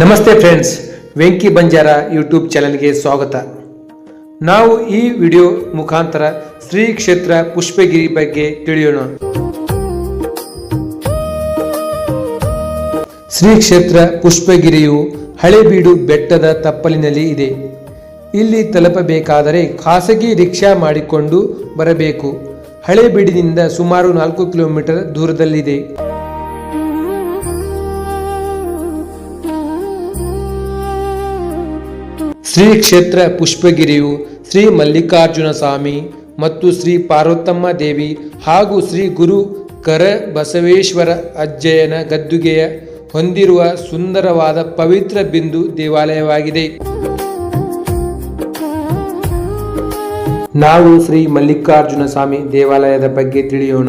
ನಮಸ್ತೆ friends, Venky Banjara YouTube ಚಾನಲ್ಗೆ ಸ್ವಾಗತ. ನಾವು ಈ ವಿಡಿಯೋ ಮುಖಾಂತರ ಶ್ರೀ ಕ್ಷೇತ್ರ ಪುಷ್ಪಗಿರಿ ಬಗ್ಗೆ ತಿಳಿಯೋಣ. ಶ್ರೀ ಕ್ಷೇತ್ರ ಪುಷ್ಪಗಿರಿಯು ಹಳೆಬೀಡು ಬೆಟ್ಟದ ತಪ್ಪಲಿನಲ್ಲಿ ಇದೆ. ಇಲ್ಲಿ ತಲುಪಬೇಕಾದರೆ ಖಾಸಗಿ ರಿಕ್ಷಾ ಮಾಡಿಕೊಂಡು ಬರಬೇಕು. ಹಳೆಬೀಡಿನಿಂದ ಸುಮಾರು ನಾಲ್ಕು ಕಿಲೋಮೀಟರ್ ದೂರದಲ್ಲಿದೆ. ಶ್ರೀ ಕ್ಷೇತ್ರ ಪುಷ್ಪಗಿರಿಯು ಶ್ರೀ ಮಲ್ಲಿಕಾರ್ಜುನ ಸ್ವಾಮಿ ಮತ್ತು ಶ್ರೀ ಪಾರ್ವತಮ್ಮ ದೇವಿ ಹಾಗೂ ಶ್ರೀ ಗುರು ಕರ ಬಸವೇಶ್ವರ ಅಜ್ಜಯನ ಗದ್ದುಗೆಯ ಹೊಂದಿರುವ ಸುಂದರವಾದ ಪವಿತ್ರ ಬಿಂದು ದೇವಾಲಯವಾಗಿದೆ. ನಾವು ಶ್ರೀ ಮಲ್ಲಿಕಾರ್ಜುನ ಸ್ವಾಮಿ ದೇವಾಲಯದ ಬಗ್ಗೆ ತಿಳಿಯೋಣ.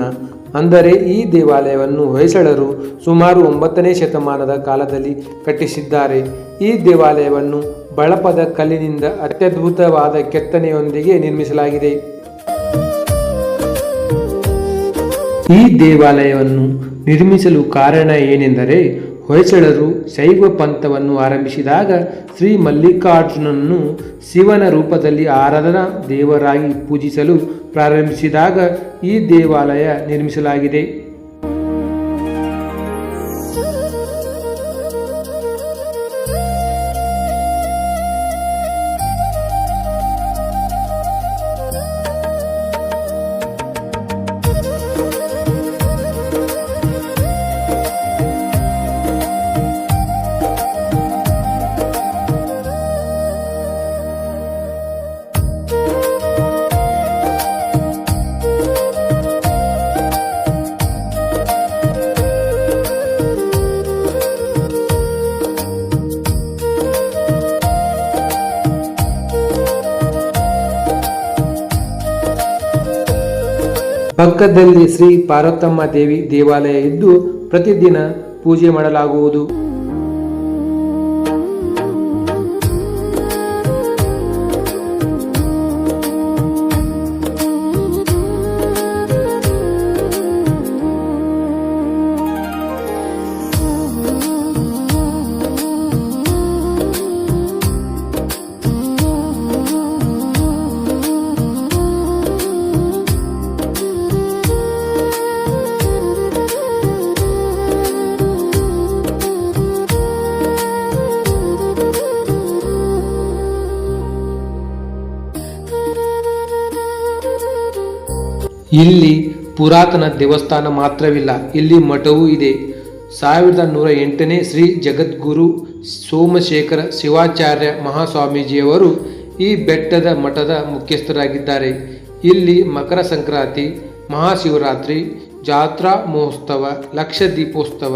ಅಂದರೆ ಈ ದೇವಾಲಯವನ್ನು ಹೊಯ್ಸಳರು ಸುಮಾರು ಒಂಬತ್ತನೇ ಶತಮಾನದ ಕಾಲದಲ್ಲಿ ಕಟ್ಟಿಸಿದ್ದಾರೆ. ಈ ದೇವಾಲಯವನ್ನು ಬಳಪದ ಕಲ್ಲಿನಿಂದ ಅತ್ಯದ್ಭುತವಾದ ಕೆತ್ತನೆಯೊಂದಿಗೆ ನಿರ್ಮಿಸಲಾಗಿದೆ. ಈ ದೇವಾಲಯವನ್ನು ನಿರ್ಮಿಸಲು ಕಾರಣ ಏನೆಂದರೆ ಹೊಯ್ಸಳರು ಶೈವ ಪಂಥವನ್ನು ಆರಂಭಿಸಿದಾಗ ಶ್ರೀ ಮಲ್ಲಿಕಾರ್ಜುನನ್ನು ಶಿವನ ರೂಪದಲ್ಲಿ ಆರಾಧನಾ ದೇವರಾಗಿ ಪೂಜಿಸಲು ಪ್ರಾರಂಭಿಸಿದಾಗ ಈ ದೇವಾಲಯ ನಿರ್ಮಿಸಲಾಗಿದೆ. ಪಕ್ಕದಲ್ಲಿ ಶ್ರೀ ಪಾರ್ವತಮ್ಮ ದೇವಿ ದೇವಾಲಯ ಇದ್ದು ಪ್ರತಿದಿನ ಪೂಜೆ ಮಾಡಲಾಗುವುದು. ಇಲ್ಲಿ ಪುರಾತನ ದೇವಸ್ಥಾನ ಮಾತ್ರವಿಲ್ಲ, ಇಲ್ಲಿ ಮಠವೂ ಇದೆ. ಸಾವಿರದ ನೂರ ಎಂಟನೇ ಶ್ರೀ ಜಗದ್ಗುರು ಸೋಮಶೇಖರ ಶಿವಾಚಾರ್ಯ ಮಹಾಸ್ವಾಮೀಜಿಯವರು ಈ ಬೆಟ್ಟದ ಮಠದ ಮುಖ್ಯಸ್ಥರಾಗಿದ್ದಾರೆ. ಇಲ್ಲಿ ಮಕರ ಸಂಕ್ರಾಂತಿ, ಮಹಾಶಿವರಾತ್ರಿ, ಜಾತ್ರಾ ಮಹೋತ್ಸವ ಲಕ್ಷ ದೀಪೋತ್ಸವ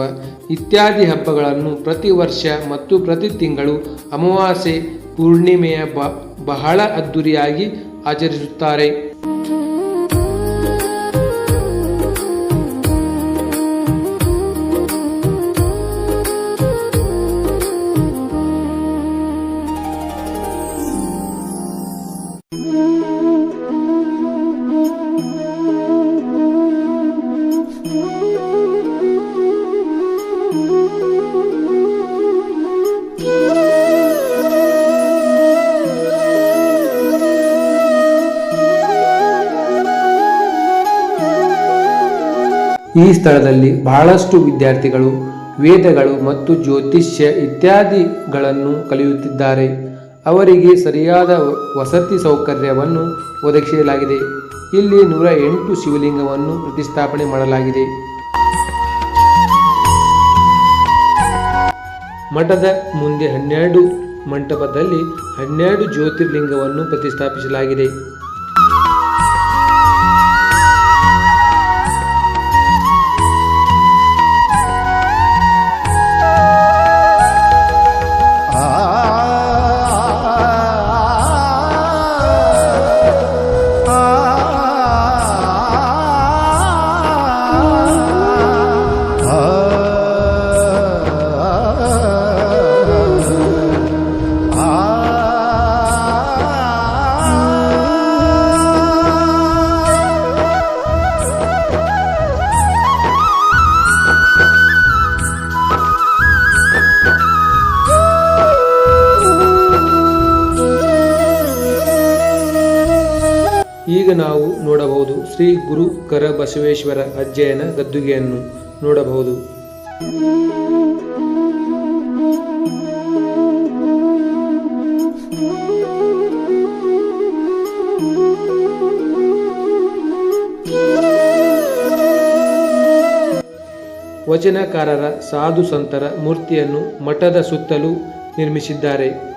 ಇತ್ಯಾದಿ ಹಬ್ಬಗಳನ್ನು ಪ್ರತಿ ವರ್ಷ ಮತ್ತು ಪ್ರತಿ ತಿಂಗಳು ಅಮಾವಾಸ್ಯೆ ಪೂರ್ಣಿಮೆಯ ಬಹಳ ಅದ್ಧೂರಿಯಾಗಿ ಆಚರಿಸುತ್ತಾರೆ. ಈ ಸ್ಥಳದಲ್ಲಿ ಬಹಳಷ್ಟು ವಿದ್ಯಾರ್ಥಿಗಳು, ವೇದಗಳು ಮತ್ತು ಜ್ಯೋತಿಷ್ಯ ಇತ್ಯಾದಿಗಳನ್ನು ಕಲಿಯುತ್ತಿದ್ದಾರೆ. ಅವರಿಗೆ ಸರಿಯಾದ ವಸತಿ ಸೌಕರ್ಯವನ್ನು ಒದಗಿಸಲಾಗಿದೆ. ಇಲ್ಲಿ ನೂರ ಎಂಟು ಶಿವಲಿಂಗವನ್ನು ಪ್ರತಿಷ್ಠಾಪನೆ ಮಾಡಲಾಗಿದೆ. ಮಠದ ಮುಂದೆ ಹನ್ನೆರಡು ಮಂಟಪದಲ್ಲಿ ಹನ್ನೆರಡು ಜ್ಯೋತಿರ್ಲಿಂಗವನ್ನು ಪ್ರತಿಷ್ಠಾಪಿಸಲಾಗಿದೆ. ಶ್ರೀ ಗುರು ಕರ ಬಸವೇಶ್ವರ ಅಜ್ಜಯನ ಗದ್ದುಗೆಯನ್ನು ನೋಡಬಹುದು. ವಚನಕಾರರ ಸಾಧು ಸಂತರ ಮೂರ್ತಿಯನ್ನು ಮಠದ ಸುತ್ತಲೂ ನಿರ್ಮಿಸಿದ್ದಾರೆ.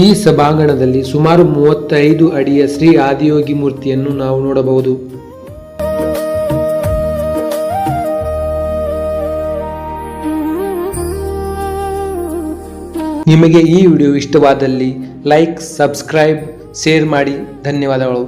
ಈ ಸಭಾಂಗಣದಲ್ಲಿ ಸುಮಾರು ಮೂವತ್ತೈದು ಅಡಿಯ ಶ್ರೀ ಆದಿಯೋಗಿ ಮೂರ್ತಿಯನ್ನು ನಾವು ನೋಡಬಹುದು. ನಿಮಗೆ ಈ ವಿಡಿಯೋ ಇಷ್ಟವಾದಲ್ಲಿ ಲೈಕ್, ಸಬ್ಸ್ಕ್ರೈಬ್, ಶೇರ್ ಮಾಡಿ. ಧನ್ಯವಾದಗಳು.